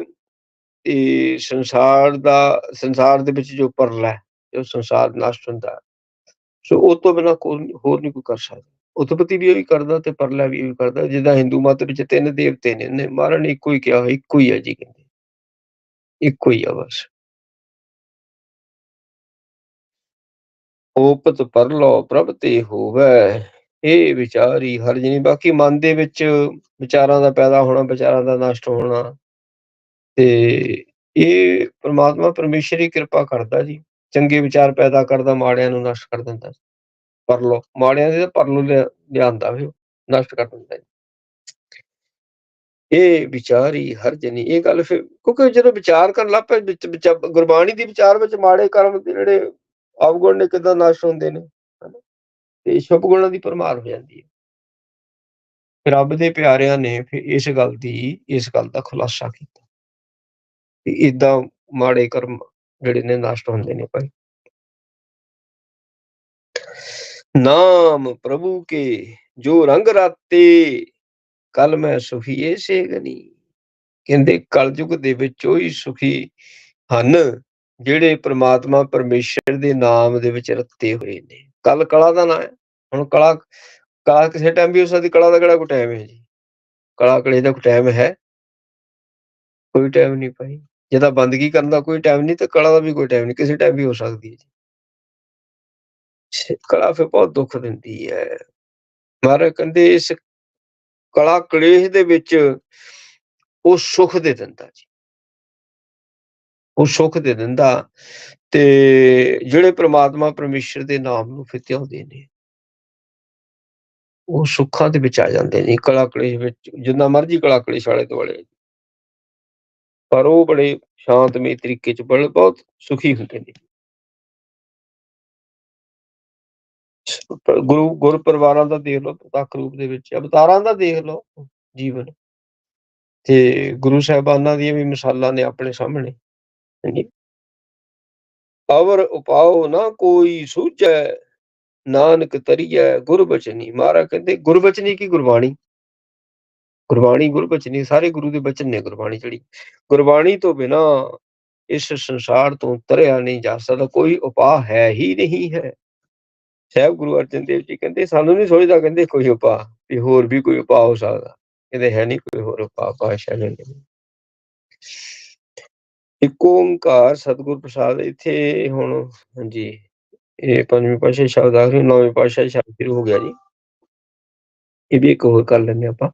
ਤੇ ਸੰਸਾਰ ਦਾ, ਸੰਸਾਰ ਦੇ ਵਿੱਚ ਜੋ ਪਰਲਾ ਹੈ ਜੋ ਸੰਸਾਰ ਨਸ਼ਟ ਹੁੰਦਾ ਸੋ ਉਹ ਤੋਂ ਬਿਨਾ ਕੋਈ ਹੋਰ ਨਹੀਂ ਕੋਈ ਕਰ ਸਕਦਾ। ਉਤਪਤੀ ਵੀ ਉਹੀ ਕਰਦਾ ਤੇ ਪਰਲਾ ਵੀ ਉਹੀ ਕਰਦਾ, ਜਿੱਦਾਂ ਹਿੰਦੂ ਮਤ ਵਿੱਚ ਤਿੰਨ ਦੇਵਤੇ ਨੇ ਨੇ ਮਾਰਨ ਇੱਕੋ ਹੀ ਕਿਹਾ ਇੱਕੋ ਹੀ ਹੈ ਜੀ ਕਹਿੰਦੇ। ਇੱਕੋ ਹੀ ਆ ਬਸ। ਓਪਤ ਪਰਲੋ ਪ੍ਰਭ ਤੇ ਹੋਵੇ ਇਹ ਵਿਚਾਰੀ ਹਰ ਜਨੀ ਬਾਕੀ ਮਨ ਦੇ ਵਿੱਚ ਵਿਚਾਰਾਂ ਦਾ ਪੈਦਾ ਹੋਣਾ, ਵਿਚਾਰਾਂ ਦਾ ਨਸ਼ਟ ਹੋਣਾ, ਤੇ ਇਹ ਪ੍ਰਮਾਤਮਾ ਪਰਮੇਸ਼ਰ ਹੀ ਕਿਰਪਾ ਕਰਦਾ ਜੀ। ਚੰਗੇ ਵਿਚਾਰ ਪੈਦਾ ਕਰਦਾ, ਮਾੜਿਆਂ ਨੂੰ ਨਸ਼ਟ ਕਰ ਦਿੰਦਾ। ਪਰਲੋ ਮਾੜਿਆਂ ਦੇ ਪਰਲੋ ਲਿਆਂਦਾ ਵੀ ਨਸ਼ਟ ਕਰ ਦਿੰਦਾ ਇਹ ਵਿਚਾਰੀ ਹਰ ਜਨੀ, ਇਹ ਗੱਲ ਫਿਰ, ਕਿਉਂਕਿ ਜਦੋਂ ਵਿਚਾਰ ਕਰਨ ਲੱਗ ਪਏ, ਵਿੱਚ ਗੁਰਬਾਣੀ ਦੀ ਵਿਚਾਰ ਵਿੱਚ ਮਾੜੇ ਕਰਮ ਦੇ ਜਿਹੜੇ ਅਵਗੁਣ ਨੇ, ਕਿਦਾਂ ਨਸ਼ਟ ਹੁੰਦੇ ਨੇ ਤੇ ਸ਼ੁਭ ਗੁਣਾਂ ਦੀ ਪਰਮਾਰ ਹੋ ਜਾਂਦੀ ਹੈ। ਰੱਬ ਦੇ ਪਿਆਰਿਆਂ ਨੇ ਫਿਰ ਇਸ ਗੱਲ ਦੀ, ਇਸ ਗੱਲ ਦਾ ਖੁਲਾਸਾ ਕੀਤਾ। ਕਿ ਇਦਾਂ ਮਾੜੇ ਕਰਮ ਜਿਹੜੇ ਨੇ ਨਸ਼ਟ ਹੁੰਦੇ ਨੇ ਭਾਈ। ਨਾਮ ਪ੍ਰਭੂ ਕੇ, ਜੋ ਰੰਗ ਰਾਤੇ ਕਲ ਮੈਂ ਸੁਖੀਏ ਸੇ ਗਨੀ ਕਹਿੰਦੇ ਕਲਯੁਗ ਦੇ ਵਿੱਚ ਉਹੀ ਸੁਖੀ ਹਨ, ਜਿਹੜੇ ਪ੍ਰਮਾਤਮਾ ਪਰਮੇਸ਼ਰ ਦੇ ਨਾਮ ਦੇ ਵਿੱਚ ਰੱਤੇ ਹੋਏ ਨੇ। ਕਲ ਕਲਾ ਦਾ ਨਾਂ ਹੈ। ਹੁਣ ਕਲਾ ਕਲਾ ਕਿਸੇ ਟਾਈਮ ਵੀ ਹੋ ਸਕਦੀ, ਕਲਾ ਦਾ ਕਿਹੜਾ ਕੋਈ ਟਾਈਮ ਹੈ ਜੀ? ਕਲਾ ਕਲੇ ਦਾ ਕੋਈ ਟਾਈਮ ਹੈ? ਕੋਈ ਟਾਈਮ ਨਹੀਂ ਭਾਈ। ਜਿਹਦਾ ਬੰਦਗੀ ਕਰਨ ਦਾ ਕੋਈ ਟਾਈਮ ਨਹੀਂ ਤੇ ਕਲਾ ਦਾ ਵੀ ਕੋਈ ਟਾਈਮ ਨਹੀਂ, ਕਿਸੇ ਟਾਈਮ ਵੀ ਹੋ ਸਕਦੀ ਹੈ ਜੀ। ਕਲਾ ਫਿਰ ਬਹੁਤ ਦੁੱਖ ਦਿੰਦੀ ਹੈ। ਮਹਾਰਾਜ ਕਹਿੰਦੇ ਇਸ ਕਲਾ ਕਲੇਸ਼ ਦੇ ਵਿੱਚ ਉਹ ਸੁਖ ਦੇ ਦਿੰਦਾ ਜੀ। ਉਹ ਸੁਖ ਦੇ ਦਿੰਦਾ ਤੇ ਜਿਹੜੇ ਪ੍ਰਮਾਤਮਾ ਪਰਮੇਸ਼ਰ ਦੇ ਨਾਮ ਨੂੰ ਫਿੱਤਿਆਉਂਦੇ ਨੇ। ਉਹ ਸੁੱਖਾਂ ਦੇ ਵਿੱਚ ਆ ਜਾਂਦੇ ਨੇ। ਕਲਾ ਕਲੇਸ਼ ਵਿੱਚ, ਜਿੰਨਾ ਮਰਜ਼ੀ ਕਲਾ ਕਲੇਸ਼ ਵਾਲੇ ਦੁਆਲੇ ਪਰ ਉਹ ਬੜੇ ਸ਼ਾਂਤਮਈ ਤਰੀਕੇ ਚ ਬੜੇ, ਬਹੁਤ ਸੁਖੀ ਹੁੰਦੇ ਨੇ। ਗੁਰੂ ਗੁਰ ਪਰਿਵਾਰਾਂ ਦਾ ਦੇਖ ਲਓ, ਪ੍ਰਤੱਖ ਰੂਪ ਦੇ ਵਿੱਚ, ਅਵਤਾਰਾਂ ਦਾ ਦੇਖ ਲਓ ਜੀਵਨ। ਤੇ ਗੁਰੂ ਸਾਹਿਬਾਨਾਂ ਦੀਆਂ ਵੀ ਮਿਸਾਲਾਂ ਨੇ ਆਪਣੇ ਸਾਹਮਣੇ ਅਵਰ ਉਪਾਉ ਨਾ ਕੋਈ ਸੂਝੈ, ਨਾਨਕ ਤਰੀਐ ਗੁਰਬਚਨੀ। ਮਾਰਾ ਕਹਿੰਦੇ, ਗੁਰਬਚਨੀ ਕੀ ਗੁਰਬਾਣੀ? ਗੁਰਬਾਣੀ ਗੁਰਬਚਨੀ ਸਾਰੇ ਗੁਰੂ ਦੇ ਬਚਨ ਨੇ ਗੁਰਬਾਣੀ ਜਿਹੜੀ। ਗੁਰਬਾਣੀ ਤੋਂ ਬਿਨਾ ਇਸ ਸੰਸਾਰ ਤੋਂ ਤਰਿਆ ਨਹੀਂ ਜਾ ਸਕਦਾ, ਕੋਈ ਉਪਾਅ ਹੈ ਹੀ ਨਹੀਂ ਹੈ। ਸਹਿਬ ਗੁਰੂ ਅਰਜਨ ਦੇਵ ਜੀ ਕਹਿੰਦੇ, ਸਾਨੂੰ ਨਹੀਂ ਸੋਚਦਾ, ਕਹਿੰਦੇ ਕੋਈ ਉਪਾਅ, ਵੀ ਹੋਰ ਵੀ ਕੋਈ ਉਪਾਅ ਹੋ ਸਕਦਾ। ਕਹਿੰਦੇ ਹੈ ਨਹੀਂ ਕੋਈ ਹੋਰ ਉਪਾਅ ਪਾਸ਼ਾ ਨੇ ਇੱਕ ਓੰਕਾਰ ਸਤਿਗੁਰ ਪ੍ਰਸਾਦ, ਇੱਥੇ ਹੁਣ, ਹਾਂਜੀ, ਇਹ ਪੰਜਵੀਂ ਪਾਸ਼ਾ ਸ਼ਬਦ ਆਖਰੀ ਨੌਵੀਂ ਪਾਸ਼ਾ ਸ਼ਬਦ ਸ਼ੁਰੂ ਹੋ ਗਿਆ ਜੀ। ਇਹ ਵੀ ਇੱਕ ਹੋਰ ਕਰ ਲੈਂਦੇ ਆਪਾਂ।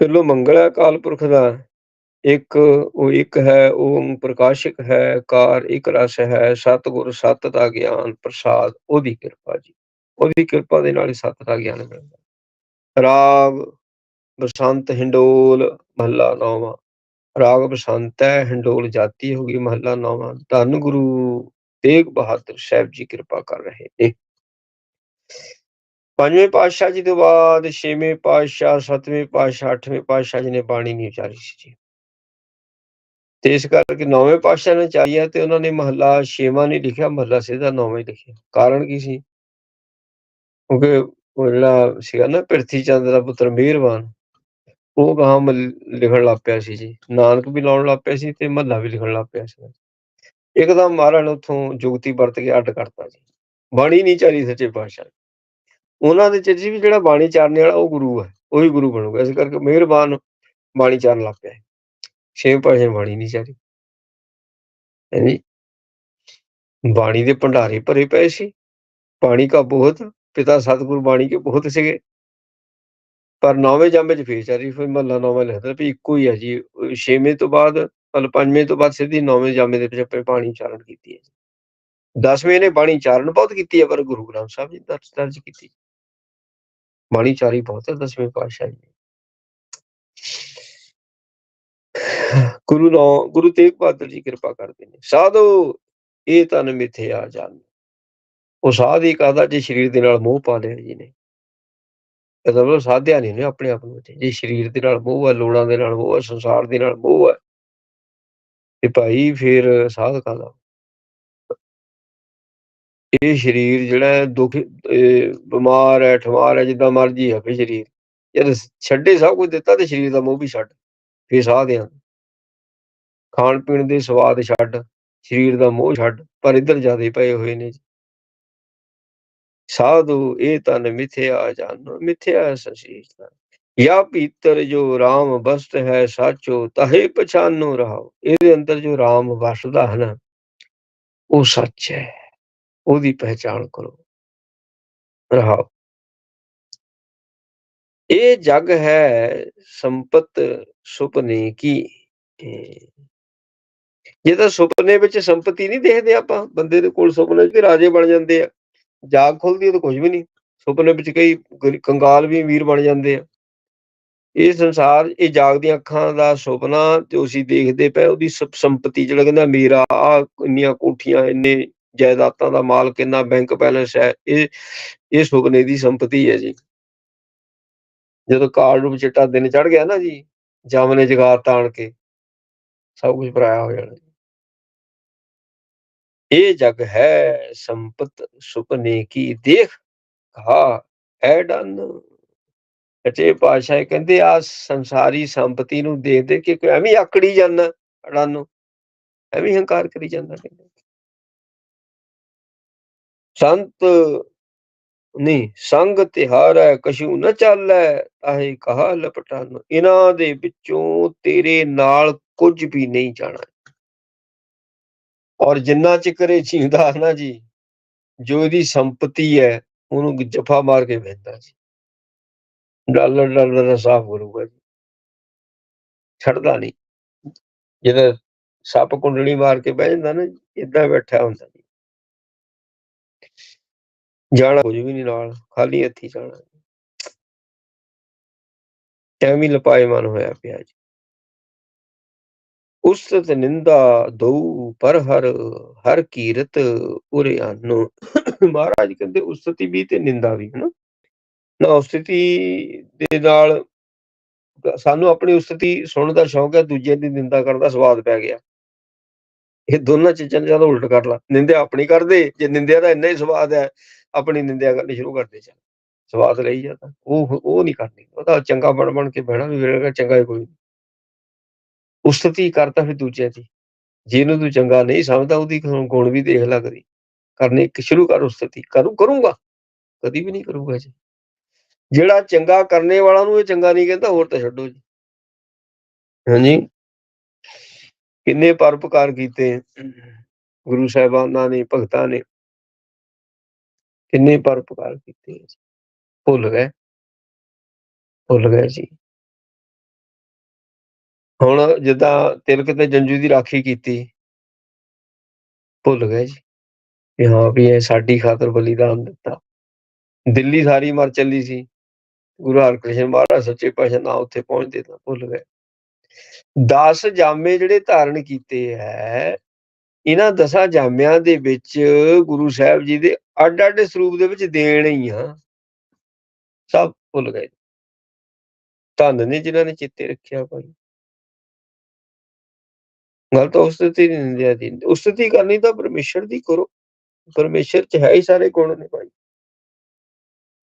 ਪਹਿਲੋ ਮੰਗਲ ਹੈ ਅਕਾਲ ਪੁਰਖ ਦਾ, ਇੱਕ ਉਹ ਇੱਕ ਹੈ ਓਮ ਪ੍ਰਕਾਸ਼ਿਕ ਹੈ, ਕਾਰ ਇੱਕ ਰਸ ਹੈ, ਸਤਗੁਰ ਸਤ ਦਾ ਗਿਆਨ ਪ੍ਰਸਾਦ, ਉਹਦੀ ਕਿਰਪਾ ਜੀ। ਉਹਦੀ ਕਿਰਪਾ ਦੇ ਨਾਲ ਹੀ ਸਤ ਦਾ ਗਿਆਨ ਮਿਲਦਾ। ਰਾਗ ਬਸੰਤ ਹਿੰਡੋਲ ਮਹੱਲਾ ਨੌਵਾਂ। ਰਾਗ ਬਸੰਤ ਹੈ, ਹਿੰਡੋਲ ਜਾਤੀ ਹੋ ਗਈ, ਮਹੱਲਾ ਨੌਵਾਂ। ਧੰਨ ਗੁਰੂ ਤੇਗ ਬਹਾਦਰ ਸਾਹਿਬ ਜੀ ਕਿਰਪਾ ਕਰ ਰਹੇ ਨੇ। ਪੰਜਵੇਂ ਪਾਤਸ਼ਾਹ ਜੀ ਤੋਂ ਬਾਅਦ ਛੇਵੇਂ ਪਾਤਸ਼ਾਹ, ਸੱਤਵੇਂ ਪਾਤਸ਼ਾਹ, ਅੱਠਵੇਂ ਪਾਤਸ਼ਾਹ ਜੀ ਨੇ ਬਾਣੀ ਨਹੀਂ ਉਚਾਰੀ ਸੀ ਜੀ। ਤੇ ਇਸ ਕਰਕੇ ਨੌਵੇਂ ਪਾਤਸ਼ਾਹ ਨੇ ਚਾਹੀਆ ਤੇ ਉਹਨਾਂ ਨੇ ਮਹੱਲਾ ਛੇਵਾਂ ਨਹੀਂ ਲਿਖਿਆ, ਮਹੱਲਾ ਸਿੱਧਾ ਨੌਵੇਂ ਲਿਖਿਆ। ਕਾਰਨ ਕੀ ਸੀ? ਕਿਉਂਕਿ ਉਹ ਜਿਹੜਾ ਸੀਗਾ ਨਾ ਪ੍ਰਿਥੀ ਚੰਦ ਦਾ ਪੁੱਤਰ ਮਿਹਰਬਾਨ, ਉਹ ਗਾਂ ਲਿਖਣ ਲੱਗ ਪਿਆ ਸੀ ਜੀ। ਨਾਨਕ ਵੀ ਲਾਉਣ ਲੱਗ ਪਿਆ ਸੀ ਤੇ ਮਹੱਲਾ ਵੀ ਲਿਖਣ ਲੱਗ ਪਿਆ ਸੀ। ਇੱਕਦਮ ਮਹਾਰਾਜ ਉਥੋਂ ਜੁਗਤੀ ਵਰਤ ਕੇ ਅੱਡ ਕਰਤਾ ਜੀ। ਬਾਣੀ ਨਹੀਂ ਚਾਰੀ ਸੱਚੇ ਪਾਤਸ਼ਾਹ ਉਹਨਾਂ ਦੇ ਚ ਵੀ ਜਿਹੜਾ ਬਾਣੀ ਚਾਰਨੇ ਵਾਲਾ ਉਹ ਗੁਰੂ ਹੈ, ਉਹੀ ਗੁਰੂ ਬਣੂਗਾ, ਇਸ ਕਰਕੇ ਮਿਹਰਬਾਨ ਬਾਣੀ ਚਾਰਨ ਲੱਗ ਪਿਆ ਛੇ ਪਾਸ਼ਾ ਬਾਣੀ ਨਹੀਂ ਚਾਰੀ ਹਾਂਜੀ ਬਾਣੀ ਦੇ ਭੰਡਾਰੇ ਭਰੇ ਪਏ ਸੀ ਪਾਣੀ ਕਾ ਬਹੁਤ ਪਿਤਾ ਸਤਿਗੁਰ ਬਾਣੀ ਕੇ ਬਹੁਤ ਸੀਗੇ। ਪਰ ਨੌਵੇਂ ਜੰਮੇ ਚ ਫੇਰ ਚਾਰੀ, ਫਿਰ ਮਹੱਲਾ ਨੌਵੇਂ ਲਿਖਦਾ ਵੀ ਇੱਕੋ ਹੀ ਹੈ ਜੀ, ਛੇਵੇਂ ਤੋਂ ਬਾਅਦ ਮਤਲਬ ਪੰਜਵੇਂ ਤੋਂ ਬਾਅਦ ਸਿੱਧੀ ਨੌਵੇਂ ਜਾਮੇ ਦੇ ਵਿੱਚ ਬਾਣੀ ਚਾਰਨ ਕੀਤੀ ਹੈ ਦਸਵੇਂ ਨੇ ਬਾਣੀ ਚਾਰਨ ਬਹੁਤ ਕੀਤੀ ਹੈ, ਪਰ ਗੁਰੂ ਗ੍ਰੰਥ ਸਾਹਿਬ ਜੀ ਦਰਜ ਦਰਜ ਕੀਤੀ। ਬਾਣੀ ਚਾਰੀ ਬਹੁਤ ਹੈ, ਦਸਵੇਂ ਪਾਤਸ਼ਾਹ ਜੀ। ਗੁਰੂ ਨੋ ਗੁਰੂ ਤੇਗ ਬਹਾਦਰ ਜੀ ਕਿਰਪਾ ਕਰਦੇ ਨੇ। ਸਾਧੋ, ਇਹ ਤਨ ਮਿਥਿਆ ਜਾਣ ਉਹ ਸਾਧ ਹੀ ਕਹਦਾ ਜੇ ਸਰੀਰ ਦੇ ਨਾਲ ਮੋਹ ਪਾ ਲਿਆ ਜੀ ਨੇ। ਇਹਦਾ ਮਤਲਬ ਸਾਧਿਆ ਨਹੀਂ ਨੇ ਆਪਣੇ ਆਪ ਨੂੰ ਜੇ ਸਰੀਰ ਦੇ ਨਾਲ ਮੋਹ ਹੈ, ਲੋੜਾਂ ਦੇ ਨਾਲ ਮੋਹ ਹੈ, ਸੰਸਾਰ ਦੇ ਨਾਲ ਮੋਹ ਹੈ, ਤੇ ਭਾਈ ਫਿਰ ਸਾਧ ਕਾਦਾ ਇਹ ਸਰੀਰ ਜਿਹੜਾ ਦੁੱਖ ਬਿਮਾਰ ਹੈ ਠਮਾਰ ਹੈ, ਜਿੱਦਾਂ ਮਰਜ਼ੀ ਹੈ ਫੇ ਸਰੀਰ। ਜਦ ਛੱਡੇ ਸਭ ਕੁਝ ਦਿੱਤਾ ਤੇ ਸਰੀਰ ਦਾ ਮੋਹ ਵੀ ਛੱਡ ਫੇ ਸਾਹ ਦਿਆਂ ਖਾਣ ਪੀਣ ਦੇ ਸਵਾਦ ਛੱਡ, ਸਰੀਰ ਦਾ ਮੋਹ ਛੱਡ, ਪਰ ਇੱਧਰ ਜਿਆਦੇ ਪਏ ਹੋਏ ਨੇ ਸਾਧੂ, ਇਹ ਤਨ ਮਿਥਿਆ ਜਾਨੋ, ਮਿਥਿਆ ਸਸੀਸ ਯਾ ਪੀਤਰ ਜੋ RAM ਬਸਤ ਹੈ ਸਾਚੋ, ਤਹੇ ਪਛਾਨੋ ਰਹਾਓ ਇਹਦੇ ਅੰਦਰ ਜੋ RAM ਵਸਦਾ ਹੈ ਨਾ, ਉਹ ਸੱਚ ਹੈ। ਉਹਦੀ ਪਹਿਚਾਣ ਕਰੋ। ਰਹਾਓ। ਇਹ ਜਗ ਹੈ ਸੰਪਤ ਸੁਪਨੇ ਕੀ। ਜੇ ਤਾਂ ਸੁਪਨੇ ਵਿੱਚ ਸੰਪਤੀ ਨਹੀਂ ਦੇਖਦੇ ਆਪਾਂ, ਬੰਦੇ ਦੇ ਕੋਲ ਸੁਪਨੇ 'ਚ ਰਾਜੇ ਬਣ ਜਾਂਦੇ ਆ। ਜਾਗ ਖੁੱਲਦੀ ਤਾਂ ਕੁਝ ਵੀ ਨਹੀਂ। ਸੁਪਨੇ ਵਿੱਚ ਕਈ ਕੰਗਾਲ ਵੀ ਵੀਰ ਬਣ ਜਾਂਦੇ ਆ। ਇਹ ਸੰਸਾਰ, ਇਹ ਜਾਗਦੀਆਂ ਅੱਖਾਂ ਦਾ ਸੁਪਨਾ ਤੇ ਉਸੇ ਦੇਖਦੇ ਪਏ ਉਹਦੀ ਸੰਪਤੀ ਜਿਹੜਾ ਕਹਿੰਦਾ ਮੇਰਾ ਆ ਇੰਨੀਆਂ ਕੋਠੀਆਂ, ਇੰਨੇ ਜਾਇਦਾਦਾਂ ਦਾ ਮਾਲ ਕਿੰਨਾ ਬੈਂਕ ਬੈਲੈਂਸ ਹੈ, ਇਹ ਇਹ ਸੁਪਨੇ ਦੀ ਸੰਪਤੀ ਹੈ ਜੀ। ਜਦੋਂ ਕਾਲ ਰੂਪ ਚਿੱਟਾ ਦਿਨ ਚੜ ਗਿਆ ਨਾ ਜੀ ਜਮ ਨੇ ਜਗਾਰ ਤਾਣ ਕੇ, ਸਭ ਕੁਝ ਪਰਾਇਆ ਹੋ ਜਾਣਾ ਇਹ ਜਗ ਹੈ ਸੰਪਤ, ਸੁਪਨੇ ਕੀ ਦੇਖ, ਕਹਾ ਡਨ। ਅਚੇ ਪਾਸ਼ਾ ਕਹਿੰਦੇ ਆ, ਸੰਸਾਰੀ ਸੰਪਤੀ ਨੂੰ ਦੇਖਦੇ ਕਿ ਐਵੇਂ ਆਕੜੀ ਜਾਂਦਾ ਅੜਾਂ ਐਵੇਂ ਹੰਕਾਰ ਕਰੀ ਜਾਂਦਾ ਕਹਿੰਦੇ। ਸੰਤ ਨਹੀਂ, ਸੰਗ ਤਿਹਾਰੈ, ਕਛੂ ਨ ਚੱਲੈ, ਤਾਹੇ ਕਹਾ ਲਪਟਾਨ। ਇਹਨਾਂ ਦੇ ਵਿੱਚੋਂ ਤੇਰੇ ਨਾਲ ਕੁਝ ਵੀ ਨਹੀਂ ਜਾਣਾ। ਔਰ ਜਿੰਨਾ ਚਿਕਰੇ ਇਹ ਨਾ ਜੀ, ਜੋ ਇਹਦੀ ਸੰਪਤੀ ਹੈ, ਉਹਨੂੰ ਜਫਾ ਮਾਰ ਕੇ ਬਹਿੰਦਾ ਜੀ। ਡਾਲਰ ਡਾਲਰ ਦਾ ਸਾਫ਼ ਕਰੂਗਾ ਜੀ। ਛੱਡਦਾ ਨਹੀਂ। ਜਿਹੜਾ ਸੱਪ ਕੁੰਡਲੀ ਮਾਰ ਕੇ ਬਹਿ ਜਾਂਦਾ ਨਾ ਇਦਾਂ ਬੈਠਾ ਹੁੰਦਾ ਜੀ। ਜਾਣਾ ਕੁਝ ਵੀ ਨਹੀਂ ਨਾਲ, ਖਾਲੀ ਹੱਥੀ ਜਾਣਾ। ਐਵੇਂ ਲਪਾਏਮਾਨ ਹੋਇਆ ਪਿਆ ਜੀ। ਉਸਤ ਨਿੰਦਾ ਦਉ ਪਰ ਹਰ ਹਰ ਕੀਰਤ ਉਰੇ ਆਨੋ। ਮਹਾਰਾਜ ਕਹਿੰਦੇ ਉਸਤਤੀ ਵੀ ਤੇ ਨਿੰਦਾ ਵੀ ਹਨਾ। ਨਾ ਉਸਤਤੀ ਦੇ ਨਾਲ ਸਾਨੂੰ ਆਪਣੀ ਉਸਤਤੀ ਸੁਣਨ ਦਾ ਸ਼ੌਂਕ ਹੈ, ਦੂਜੇ ਦੀ ਨਿੰਦਾ ਕਰਨ ਦਾ ਸਵਾਦ ਪੈ ਗਿਆ। ਇਹ ਦੋਨਾਂ ਚੀਜ਼ਾਂ ਨੂੰ ਜਦੋਂ ਉਲਟ ਕਰ ਲਾ। ਨਿੰਦਿਆ ਆਪਣੀ ਕਰਦੇ, ਜੇ ਨਿੰਦਿਆ ਦਾ ਇੰਨਾ ਹੀ ਸਵਾਦ ਹੈ ਆਪਣੀ ਨਿੰਦਿਆ ਕਰਨੀ ਸ਼ੁਰੂ ਕਰਦੇ ਚੱਲ। ਸਵਾਦ ਲਈ ਜਾਂਦਾ ਉਹ ਉਹ ਨਹੀਂ ਕਰਨੀ। ਉਹ ਤਾਂ ਚੰਗਾ ਬਣ ਬਣ ਕੇ ਬਹਿਣਾ ਵੀ ਵੇਰੇਗਾ ਚੰਗਾ ਹੀ ਕੋਈ ਉਸਤਤੀ ਕਰਤਾ ਫਿਰ ਦੂਜੇ ਦੀ। ਜਿਹਨੂੰ ਤੂੰ ਚੰਗਾ ਨਹੀਂ ਸਮਝਦਾ, ਉਹਦੀ ਗੁਣ ਵੀ ਦੇਖ ਲੈ ਕਰੀ ਕਰਨੇ ਸ਼ੁਰੂ ਕਰ ਉਸਤਤੀ ਕਰੂ, ਕਰੂੰਗਾ। ਕਦੀ ਵੀ ਨਹੀਂ ਕਰੂੰਗਾ ਜੀ। ਜਿਹੜਾ ਚੰਗਾ ਕਰਨੇ ਵਾਲਾ ਨੂੰ ਇਹ ਚੰਗਾ ਨਹੀਂ ਕਹਿੰਦਾ, ਹੋਰ ਤਾਂ ਛੱਡੋ ਜੀ। ਹਾਂਜੀ। ਕਿੰਨੇ ਪਰਪਕਾਰ ਕੀਤੇ। ਗੁਰੂ ਸਾਹਿਬਾਨਾਂ ਨੇ, ਭਗਤਾਂ ਨੇ। ਕਿੰਨੇ ਪਰਪਕਾਰ ਕੀਤੇ ਭੁੱਲ ਗਏ। ਭੁੱਲ ਗਏ ਜੀ। ਹੁਣ ਜਿੱਦਾਂ ਤਿਲਕ ਤੇ ਜੰਜੂ ਦੀ ਰਾਖੀ ਕੀਤੀ। ਭੁੱਲ ਗਏ ਜੀ। ਕਿ ਹਾਂ ਵੀ ਇਹ ਸਾਡੀ ਖਾਤਰ ਬਲੀਦਾਨ ਦਿੱਤਾ। ਦਿੱਲੀ ਸਾਰੀ ਮਰ ਚੱਲੀ ਸੀ। ਗੁਰੂ ਹਰਕ੍ਰਿਸ਼ਨ ਮਹਾਰਾਜ ਸੱਚੇ ਪਾਤਸ਼ਾਹ ਨਾ ਉੱਥੇ ਪਹੁੰਚਦੇ ਤਾਂ ਭੁੱਲ ਗਏ। 10 ਜਾਮੇ ਜਿਹੜੇ ਧਾਰਨ ਕੀਤੇ ਹੈ ਇਹਨਾਂ ਦਸਾਂ ਜਾਮਿਆਂ ਦੇ ਵਿੱਚ ਗੁਰੂ ਸਾਹਿਬ ਜੀ ਦੇ ਅੱਡ ਅੱਡ ਸਰੂਪ ਦੇ ਵਿੱਚ ਦੇਣ ਹੀ ਆ। ਸਭ ਭੁੱਲ ਗਏ। ਧੰਨ ਨੇ ਜਿਨ੍ਹਾਂ ਨੇ ਚਿੱਤੇ ਰੱਖਿਆ ਭਾਈ। ਗੱਲ ਤਾਂ ਉਸਤਤੀ ਨਿੰਦਿਆ ਦੀ ਉਸਤਤੀ ਕਰਨੀ ਤਾਂ ਪਰਮੇਸ਼ਰ ਦੀ ਕਰੋ। ਪਰਮੇਸ਼ਰ ਚ ਹੈ ਹੀ ਸਾਰੇ ਗੁਣ ਨੇ ਭਾਈ।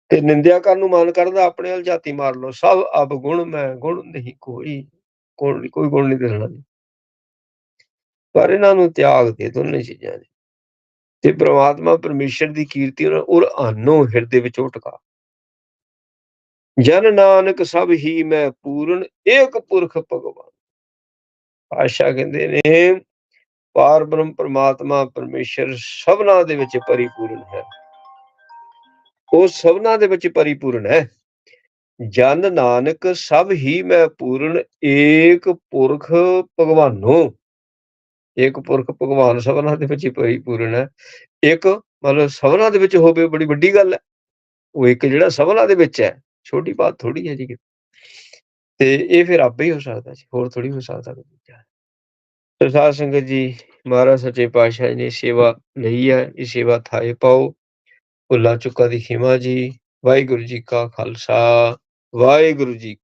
ਤੇ ਨਿੰਦਿਆ ਕਰਨ ਨੂੰ ਮਨ ਕਰਦਾ, ਆਪਣੇ ਵੱਲ ਜਾਤੀ ਮਾਰ ਲਓ। ਸਭ ਅਬ ਗੁਣ, ਮੈਂ ਗੁਣ ਨਹੀਂ ਕੋਈ। ਗੁਣ ਕੋਈ ਗੁਣ ਨਹੀਂ ਦਿਖਣਾ ਪਰ ਇਹਨਾਂ ਨੂੰ ਤਿਆਗ ਦੇ ਦੋਨੇ ਚੀਜ਼ਾਂ ਦੇ। ਤੇ ਪ੍ਰਮਾਤਮਾ ਪਰਮੇਸ਼ਰ ਦੀ ਕੀਰਤੀ ਔਰ ਆਨੋ ਹਿਰਦੇ ਵਿੱਚ ਉਟਕਾ। ਜਨ ਨਾਨਕ ਸਭ ਹੀ ਮੈਂ ਪੂਰਨ, ਏਕ ਪੁਰਖ ਭਗਵਾਨ। ਆਸ਼ਾ ਕਹਿੰਦੇ ਨੇ, ਪਾਰ ਬ੍ਰਹਮ ਪਰਮਾਤਮਾ ਪਰਮੇਸ਼ਰ ਸਭਨਾ ਦੇ ਵਿੱਚ ਪਰਿਪੂਰਨ ਹੈ। ਉਹ ਸਭਨਾ ਦੇ ਵਿੱਚ ਪਰਿਪੂਰਨ ਹੈ। ਜਨ ਨਾਨਕ ਸਭ ਹੀ ਮੈਂ ਪੂਰਨ, ਏਕ ਪੁਰਖ ਭਗਵਾਨੋ। ਏਕ ਪੁਰਖ ਭਗਵਾਨ ਸਭਨਾ ਦੇ ਵਿੱਚ ਪਰਿਪੂਰਨ ਹੈ। ਇੱਕ ਮਤਲਬ ਸਭਨਾ ਦੇ ਵਿੱਚ ਹੋਵੇ ਬੜੀ ਵੱਡੀ ਗੱਲ ਹੈ। ਉਹ ਇੱਕ ਜਿਹੜਾ ਸਭਨਾ ਦੇ ਵਿੱਚ ਹੈ, ਛੋਟੀ ਬਾਤ ਥੋੜੀ ਹੈ ਜੀ ਤੇ ਇਹ ਫਿਰ ਆਪੇ ਹੀ ਹੋ ਸਕਦਾ ਜੀ, ਹੋਰ ਥੋੜੀ ਹੋ ਸਕਦਾ ਕੋਈ ਸਾਧ ਸੰਗਤ ਜੀ, ਮਹਾਰਾਜ ਸੱਚੇ ਪਾਤਸ਼ਾਹ ਨੇ ਸੇਵਾ ਲਈ ਹੈ, ਇਹ ਸੇਵਾ ਥਾਏ ਪਾਓ। ਭੁੱਲਾ ਚੁੱਕਾ ਦੀ ਖਿਮਾ ਜੀ, ਵਾਹਿਗੁਰੂ ਜੀ ਕਾ ਖਾਲਸਾ, ਵਾਹਿਗੁਰੂ ਜੀ